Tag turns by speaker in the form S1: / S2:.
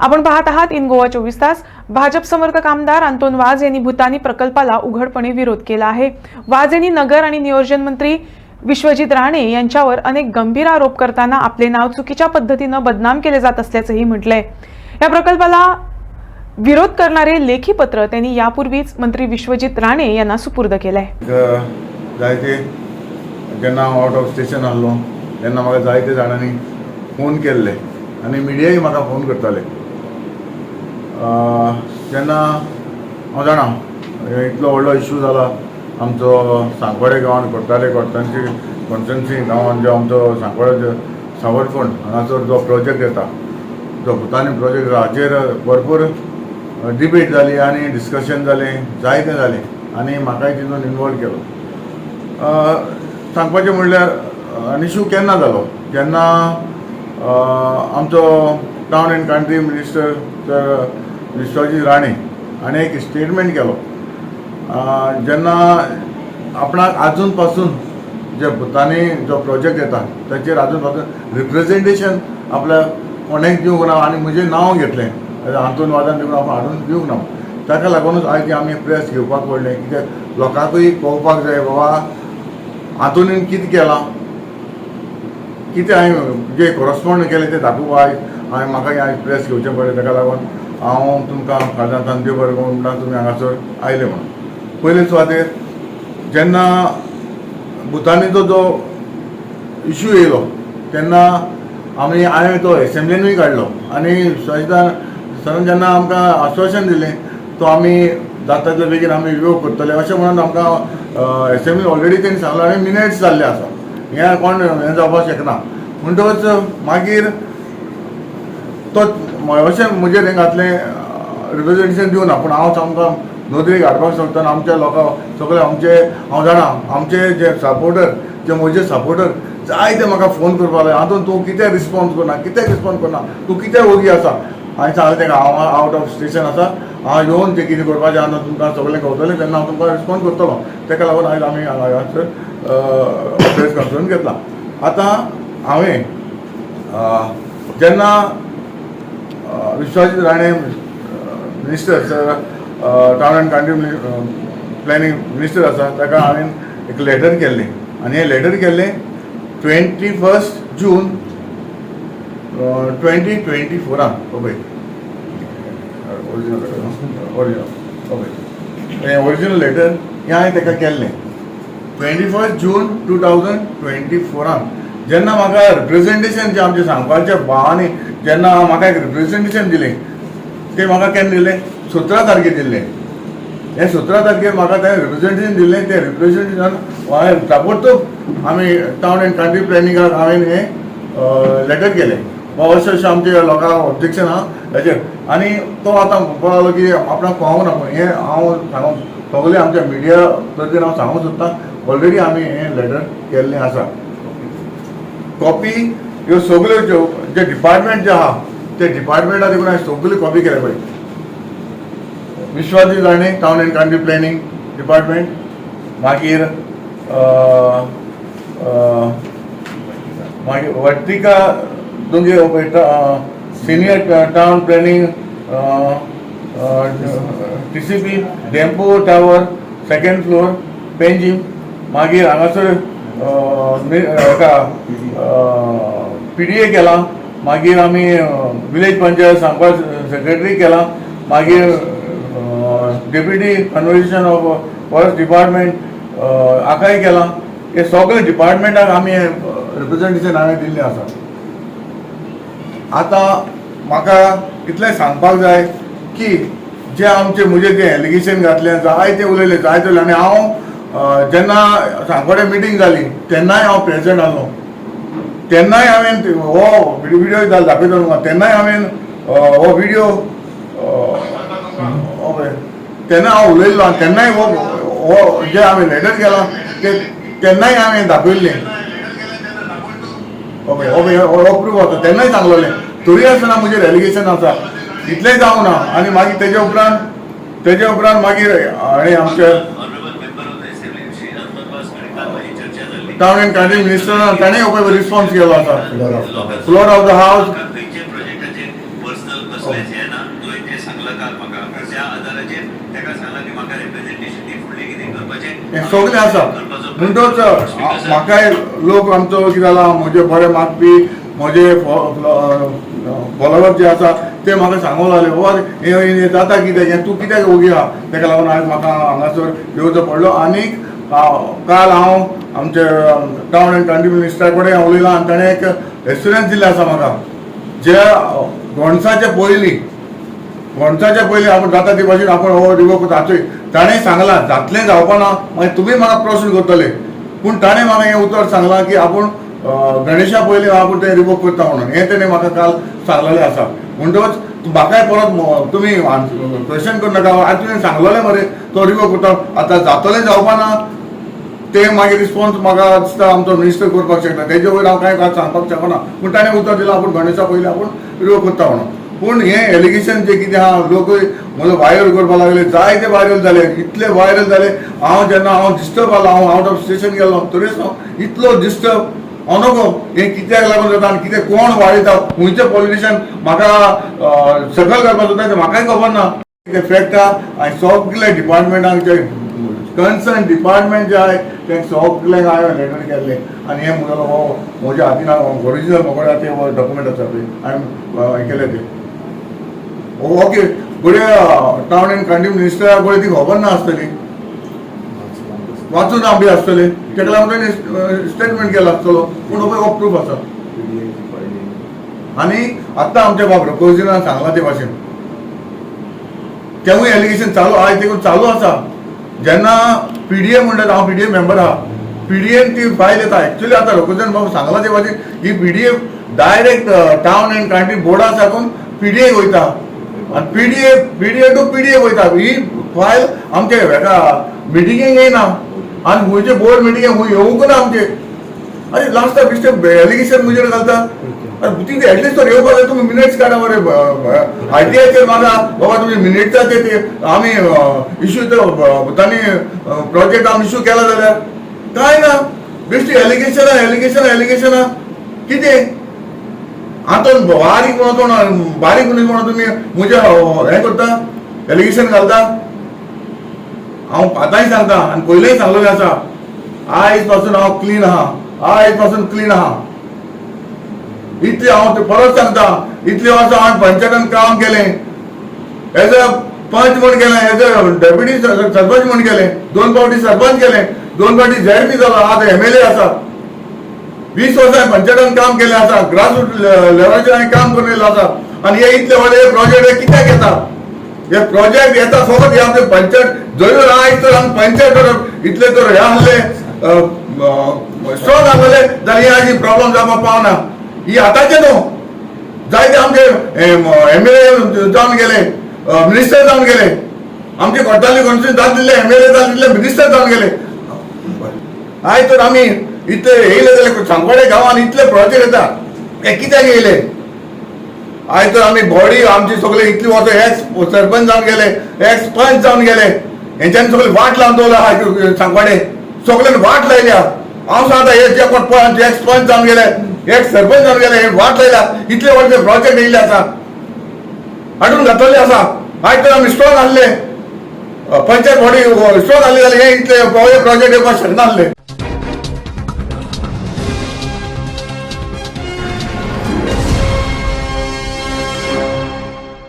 S1: आपण पाहत आहात इन गोवा चोवीस तास. भाजप समर्थक आमदार अंतोन वाज यांनी भूतानी प्रकल्पाला उघडपणे विरोध केला आहे. वाज यांनी नगर आणि नियोजन मंत्री विश्वजित राणे यांच्यावर अनेक गंभीर आरोप करताना आपले नाव चुकीच्या पद्धतीनं बदनाम केले जात असल्याचंही म्हटलंय. या प्रकल्पाला विरोध करणारे लेखी पत्र त्यांनी यापूर्वीच मंत्री विश्वजित राणे यांना सुपूर्द केलंय.
S2: जायते. जेन्ना आउट ऑफ स्टेशन आहलो तेन्ना म्हाका जायते जाणांनी फोन केल्ले. आनी मिडियाय म्हाका फोन करताले. जेन्ना हांव जाणा म्हणजे इतलो व्हडलो इशू जाला आमचो सांकवाडे गांवान कोट्टाले कोट्टांची कॉन्स्टन्सी गांवान जो आमचो सांकवाडे सावरफोंड हांगासर जो प्रोजेक्ट येता जो भुतानी प्रोजेक्ट हाचेर भरपूर डिबेट जाली आनी डिस्कशन जालें जायतें जालें आनी म्हाकाय तितून इनवॉल्व केलो. सांगपाचें म्हणल्यार इशू केन्ना जालो जेन्ना आमचो टावन एंड कंट्री मिनिस्टर तर विश्वजीत राणे हाणें एक स्टेटमेंट केलो. जेन्ना आपणाक आजून पासून जे भुतानी जो प्रोजेक्ट येता ताचेर आजून पासून रिप्रेजेंटेशन आपल्या कोणेक दिवंक ना आनी म्हजें नांव घेतलें. हातून वादान दिवंक आपण हाडून दिवंक ना ताका लागूनच आयज आमी प्रेस घेवपाक पडलें. कित्याक लोकांकूय पळोवपाक जाय बाबा हातून कितें केलां? कितें हांवें जे कोरस्पोंड केलें तें दाखोवपा आयज हांवें म्हाका आयज प्रेस घेवचें पडलें ताका लागून हांव तुमकां खाजा तांत्यो बरें करून म्हणटा तुमी हांगासर आयले म्हणून. पयले सुवातेर जेन्ना भुतानीचो जो इश्यू येयलो तेन्ना आमी हांवें तो एसेंब्लीनूय काडलो. आनी विश्वासितान सरान जेन्ना आमकां आश्वासन दिलें तो आमी जाता तितले बेगीन आमी योग करतले. अशें म्हणून आमकां एसेंब्ली ऑलरेडी तेणी सांगलो. आनी मिनट्स जाल्ले आसा. हें कोण हें जावपाक शकना. म्हणटकच मागीर तो अशें म्हजेर हें घातलें रिप्रेजेंटेशन दिवना पूण हांव सामको नोंदणी हाडपाक सोदतना आमच्या लोकांक सगळे आमचे हांव जाणा आमचे जे सपोर्टर जे म्हजे सपोर्टर जायते म्हाका फोन करपाक लागले. हातूंत तूं कितें रिस्पॉन्स करना कितें रिस्पॉन्स करना तूं कितें ओगी आसा? हांवें सांगलें तेका हांव आवट ऑफ स्टेशन आसा. हांव येवन तें कितें करपाचें आसा तुमकां सगळें कळटलें तेन्ना हांव तुमकां रिस्पॉन्स करतलो. तेका लागून आयज आमी हांगासर प्रेस कॉन्फरन्स घेतला. आतां हांवें जेन्ना अ, Rane minister sir town and country planning minister आसा ताका हांवें एक लेटर केल्लें आनी हें लेटर केल्लें twenty first June twenty twenty फोरान पळय ओरिजिनल ओरिजिनल ओके. हें ओरिजिनल लेटर हें हांवें ताका केल्लें twenty first June two thousand twenty फोरान जेन्ना म्हाका रिप्रेझेंटेशन जें आमचें सांगपाचें भावांनी जेन्ना म्हाका एक रिप्रेझेंटेशन दिलें. तें म्हाका केन्ना दिलें? सतरा तारखेर दिल्लें हे सतरा तारखेर म्हाका तें रिप्रेझेंटेशन दिल्लें तें रिप्रेझेंटेशन हांवें ताबडतोब आमी टावन एंड कंट्री प्लॅनिंगाक हांवें हें लेटर केलें. वा अशें अशें आमचे लोकांक ऑब्जेक्शन आहा हेजेर आनी तो आतां म्हणपाक लागलो की आपणाक कळोंक ना पूण हें हांव सांगूंक सगळे आमच्या मिडिया तरेन हांव सांगूंक सोदतां ऑलरेडी आमी हें लेटर केल्लें आसा. कॉपी ह्यो सगल्यो ज्यो जे डिपार्टमेंट जे आहा ते डिपार्टमेंटा देखून हांवें सगळी कॉपी केल्या पळय Vishwajit Rane town and country planning department मागीर मागीर वर्तिका तुमगे senior town planning T C P Dempo tower second floor Panjim मागीर हांगासर पी डी ए केला मागीर आमी विलेज पंचायत सांगपा सेक्रेटरी केला मागीर deputy conversation of forest department आकाय केला. हे सगळे डिपार्टमेंटाक आमी रिप्रेझेंटेशन हांवें दिल्लें आसा. आतां म्हाका इतलें सांगपाक जाय की जे आमचे म्हजे जे एलिगेशन घातलें जायते उलयले जायते उलयले. आनी हांव जेन्ना सांगोडे मिटींग जाली तेन्नाय हांव प्रेजेंट आसलो तेन्नाय हांवें हो व्हिडियो जाल दाखयता तुमकां तेन्नाय हांवें हो व्हिडियो ओके तेन्ना हांव उलयल्लो आनी तेन्नाय हो हो जे हांवें लेटर केला ते तेन्नाय हांवें दाखयल्लें. ओके ओके हो प्रूफ हो, हो, हो, आसा. तेन्नाय सांगलोलें तरी आसतना म्हजेर एलिगेशन आसा. इतलेंय जावं ना. आनी मागीर तेजे उपरांत तेजे उपरांत मागीर हाणें आमच्या down and cutting minister and tane upai response kiya hua
S3: tha floor of the
S2: house. सगळे आसा म्हणटच म्हाका लोक आमचो कितें जाला म्हजे बरे मागपी म्हजे फॉलोवर जे आसा ते म्हाका सांगूंक लागले बाबा हो, हें जाता कितें? हें तूं कित्याक ओगी आहा तेका लागून आयज म्हाका हांगासर येवचो पडलो. आनीक काल हांव आमचे टावन एंड कंट्री मिनिस्टरा कडेन उलयलां आनी ताणें एक एश्युरन्स दिल्लें आसा म्हाका. जे घोणसाचे पयलीं गोंडसाच्या पयलीं आपण जाता ते भाशेन आपण हो रिवोक जातोय. ताणें सांगलां जातलें जावपा ना. मागीर तुमी म्हाका प्रश्न करतले. पूण ताणें म्हाका हें उतर सांगलां की आपूण गणेशा पयलीं आपूण तें रिवोक करता म्हणून. हें तेणें म्हाका काल सांगलेलें आसा. म्हणटकच म्हाकाय परत तुमी क्वेश्चन करनाका आनी आज तुवें सांगलेलें मरे तो रिवोक करता. आतां जातलें जावपा ना. ते मागीर रिस्पॉन्स म्हाका दिसता आमचो मिनिस्टर करपाक शकता तेजे वयर हांव कांय कांय सांगपाक शकना पूण ताणें उतर दिलां आपूण गणेशा पयलीं आपूण रिवोक करता म्हणून पूण हें एलिगेशन जें कितें आहा लोक म्हजो व्हायरल करपाक लागले जायते व्हायरल जाले इतले व्हायरल जाले हांव जेन्ना हांव डिस्टर्ब जालो हांव आवट ऑफ स्टेशन गेलो तरीच हांव इतलो डिस्टर्ब अनोखो हें कित्याक लागून जाता आनी कितें कोण वाडयता खंयचे पॉलिटिशियन म्हाका सकल करपाक सोदता तें म्हाकाय खबर ना. कितें फॅक्ट आहा आनी सगळे डिपार्टमेंटाक जे कन्सर्न डिपार्टमेंट जे आहे हो, ते सगळ्यांक हांवें लेटर केल्ले आनी हें म्हगेलो हो म्हज्या हातीन ओरिजिनल मोकडे ते डॉक्युमेंट आसा पळय हांवें हें केलें तें. ओके. फुडें टावन एंड कंट्री मिनिस्टरा कडेन ती खबर ना आसतली वाचून बी आसतले तेका लागून स्टेटमेंट केला आसतलो पूण हो हो प्रूफ आसा आनी आतां आमच्या बाबा प्रोजिनान सांगला ते भाशेन तेवूय एलिगेशन चालू आयज देखून चालू आसा जेन्ना पीडीए म्हणटात हांव पीडीए मेंबर आहा पीडीएन ती फायल येता एक्चुली आतां लोकजन बाबा सांगला ते भाशेन ही F direct town and country बोर्डा साकून पीडीए वयता. आनी D F two P D A वयता. ही फायल आमचे हेका मिटिंगेक येयना आनी खंयचे बोर्ड मिटिंगेक खंय येवंक ना आमचे आनी लास्ट बिस्टे एलिगेशन मुजेर घालता. तिथे ऍटलिस्ट तर येवपाक जाय तुम्ही मिनिट्स काडा मरे आयटीआयचेर म्हाका बाबा तुमी मिनिटचा ते आमी इश्यू तांणी प्रोजेक्ट आम्ही इश्यू केला जाल्यार काय ना? बेश्टी एलिगेशना एलिगेशना एलिगेशना कितें? आतां बारीक म्हणून बारीक मनीस म्हणून तुमी म्हजें हें करता? एलिगेशन घालता? हांव आतांय सांगता आनी पयलेंय सांगलेलें आसा आयजपासून हांव क्लीन आहा आयजपासून क्लीन आहा इतले हांव परत सांगता. इतले वर्सां हांवें पंचायतान काम केलें. एज अ पंच म्हूण केलें एज अ डेप्युटी सरपंच म्हूण केलें. दोन फावटी सरपंच केलें. दोन फावटी झेड बी जालो आतां एम एल ए आसा वीस वर्सां पंचायतान काम केलें आसा ग्रासरूट लेवलाचेर हांवें काम करिल्लें आसा आनी हे इतले व्हडले प्रोजेक्ट हे कित्याक येता हे प्रोजेक्ट येता सोबत हे आमचे पंचायत जरूर आयज तर आमी पंचायत करप इतले तर हे आसले स्ट्रॉंग आसले जाल्यार हे आजी प्रॉब्लम जावपाक पावना ही आतांचे न्हू जायते आमचे एम एल ए जावन गेले. मिनिस्टर जावन गेले. आमचे कोट्टाली कॉन्स्टिट्यून जात दिले एम एल ए जावन दिले मिनिस्टर जावन गेले. आयज तर आमी इतले येयले जाल्यार सांगवाडे गांवांत इतले प्रोजेक्ट येता हे कित्याक येयले आयज तर आमी बॉडी आमची सगळे इतली वर्सां एक्स सरपंच जावन गेले एक्स पंच जावन गेले. हेंच्यांनी सगळे वाट लावन दवरला सांगवाडे सगळ्यांनी वाट लायल्या हांव सांगता हे जे कोण पंच एक्स पंच जावन गेले. एक्स सरपंच जावन गेले हे वाट लायल्या इतले व्हडले प्रोजेक्ट येयले आसा हाडून घातलेले आसा आयज तर आमी स्ट्रॉंग आहले पंचायत बॉडी स्ट्रॉंग आहली जाल्यार हे